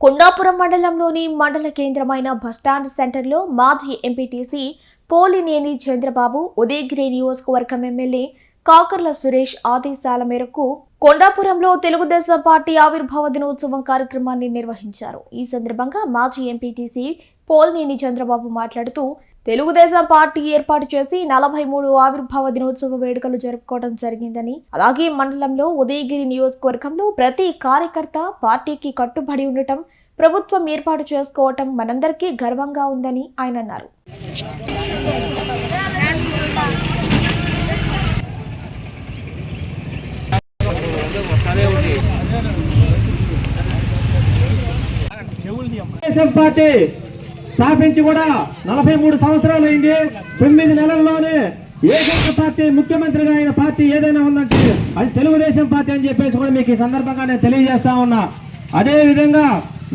కొండాపురం మండలంలోని మండల కేంద్రమైన బస్టాండ్ సెంటర్లో మాజీ ఎంపీటీసీ పోలినేని చంద్రబాబు ఉదయగిరి నియోజకవర్గం ఎమ్మెల్యే కాకర్ల సురేష్ ఆదేశాల మేరకు కొండాపురంలో తెలుగుదేశం పార్టీ ఆవిర్భావ దినోత్సవం కార్యక్రమాన్ని నిర్వహించారు. ఈ సందర్భంగా మాజీ ఎంపీటీసీ పోలినేని చంద్రబాబు మాట్లాడుతూ తెలుగుదేశం పార్టీ ఏర్పాటు చేసి నలభై మూడు ఆవిర్భావ దినోత్సవ వేడుకలు జరుపుకోవడం జరిగిందని అలాగే మండలంలో ఉదయగిరి నియోజకవర్గంలో ప్రతి కార్యకర్త పార్టీకి కట్టుబడి ఉండటం ప్రభుత్వం ఏర్పాటు చేసుకోవటం మనందరికీ గర్వంగా ఉందని ఆయన అన్నారు. పార్టీ స్థాపించి కూడా నలభై మూడు సంవత్సరాలు అయింది. తొమ్మిది నెలల్లోనే ఏకైక పార్టీ ముఖ్యమంత్రిగా అయిన పార్టీ ఏదైనా ఉందంటే అది తెలుగుదేశం పార్టీ అని చెప్పేసి కూడా మీకు ఈ సందర్భంగా నేను తెలియజేస్తా ఉన్నా. అదే విధంగా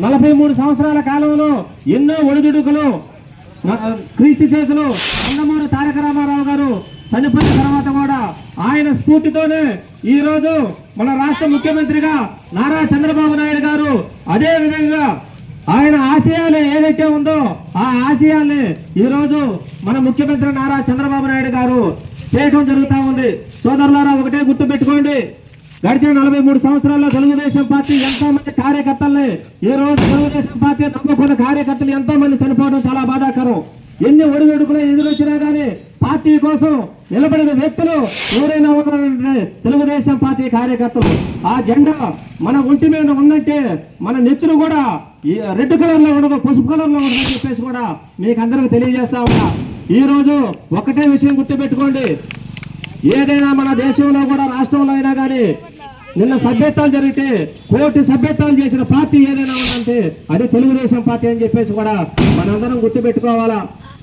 నలభై మూడు సంవత్సరాల కాలంలో ఎన్నో ఒడిదుడుకులు క్రీస్తు చేతులు నందమూరి తారక రామారావు గారు చనిపోయిన తర్వాత కూడా ఆయన స్ఫూర్తితోనే ఈ రోజు మన రాష్ట్ర ముఖ్యమంత్రిగా నారా చంద్రబాబు నాయుడు గారు అదే విధంగా ఆయన ఆశయాలు ఏదైతే ఉందో ఆ ఆశయాల్ని ఈ రోజు మన ముఖ్యమంత్రి నారా చంద్రబాబు నాయుడు గారు చేయటం జరుగుతూ ఉంది. సోదరులారా ఒకటే గుర్తుపెట్టుకోండి గడిచిన నలభై మూడు సంవత్సరాల్లో తెలుగుదేశం పార్టీ ఎంతో మంది కార్యకర్తల్ని ఈ రోజు తెలుగుదేశం పార్టీ నమ్ముకున్న కార్యకర్తలు ఎంతో మంది చనిపోవడం చాలా బాధాకరం. ఎన్ని ఒడిదొడుకులు ఎదురొచ్చినా గానీ పార్టీ కోసం నిలబడిన వ్యక్తులు ఎవరైనా ఉన్నారంటే తెలుగుదేశం పార్టీ కార్యకర్తలు. ఆ జెండా మన ఒంటి మీద ఉందంటే మన నెత్తులు కూడా ఈ రెడ్ కలర్లో ఉండదు పసుపు కలర్లో ఉండదని చెప్పేసి కూడా మీకు అందరికి తెలియజేస్తా ఉన్నా. ఈ రోజు ఒకటే విషయం గుర్తుపెట్టుకోండి. ఏదైనా మన దేశంలో కూడా రాష్ట్రంలో అయినా కానీ నిన్న సభ్యత్వాలు జరిగితే కోటి సభ్యత్వాలు చేసిన పార్టీ ఏదైనా ఉందంటే అది తెలుగుదేశం పార్టీ అని చెప్పేసి కూడా మనందరం గుర్తుపెట్టుకోవాలా.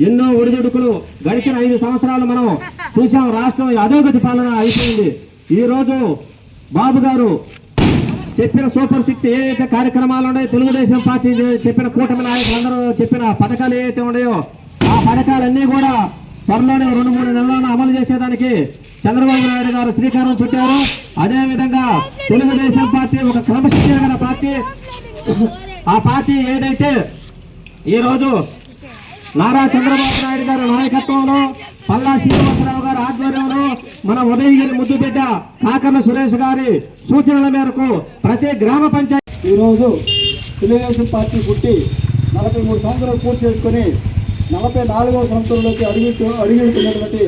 ఎన్నో ఒడిదుడుకులు గడిచిన ఐదు సంవత్సరాలు మనం చూసాం రాష్ట్రం అధోగతి పాలన అయిపోయింది. ఈ రోజు బాబు గారు చెప్పిన సూపర్ సిక్స్ ఏ కార్యక్రమాలు ఉన్నాయో తెలుగుదేశం పార్టీ చెప్పిన కూటమి నాయకులందరూ చెప్పిన పథకాలు ఏవైతే ఉన్నాయో ఆ పథకాలన్నీ కూడా త్వరలోనే రెండు మూడు నెలలను అమలు చేసేదానికి చంద్రబాబు నాయుడు గారు శ్రీకారం చుట్టారు. అదేవిధంగా తెలుగుదేశం పార్టీ ఒక క్రమశిక్షణ గల పార్టీ. ఆ పార్టీ ఏదైతే ఈరోజు నారా చంద్రబాబు నాయుడు గారి నాయకత్వంలో పల్లా శ్రీనివాసరావు గారి ఆధ్వర్యంలో మన ఉదయగిరి ముద్దుబిడ్డ కాకర్ల సురేష్ గారి సూచనల మేరకు ప్రతి గ్రామ పంచాయతీ ఈరోజు తెలుగుదేశం పార్టీ పుట్టి నలభై మూడు సంవత్సరాలు పూర్తి చేసుకొని నలభై నాలుగవ సంవత్సరంలోకి అడుగు అడుగుతున్నటువంటి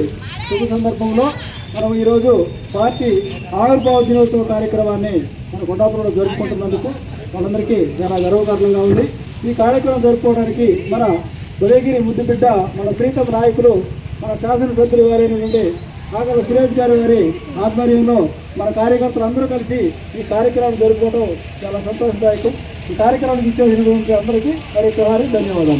శుభ సందర్భంలో మనం ఈరోజు పార్టీ ఆవిర్భావ దినోత్సవ కార్యక్రమాన్ని మన కొండాపురంలో జరుపుకుంటున్నందుకు మనందరికీ చాలా గర్వకారణంగా ఉంది. ఈ కార్యక్రమం జరుపుకోవడానికి మన ఉదయగిరి ముద్దుబిడ్డ మన ప్రీతం నాయకులు మన శాసనసభ్యులు గారైనటువంటి కాకల సురేష్ గారి గారి ఆధ్వర్యంలో మన కార్యకర్తలు అందరూ కలిసి ఈ కార్యక్రమం జరుపుకోవడం చాలా సంతోషదాయకం. ఈ కార్యక్రమానికి ఇచ్చేసినటువంటి అందరికీ మరి ఒకసారి ధన్యవాదాలు.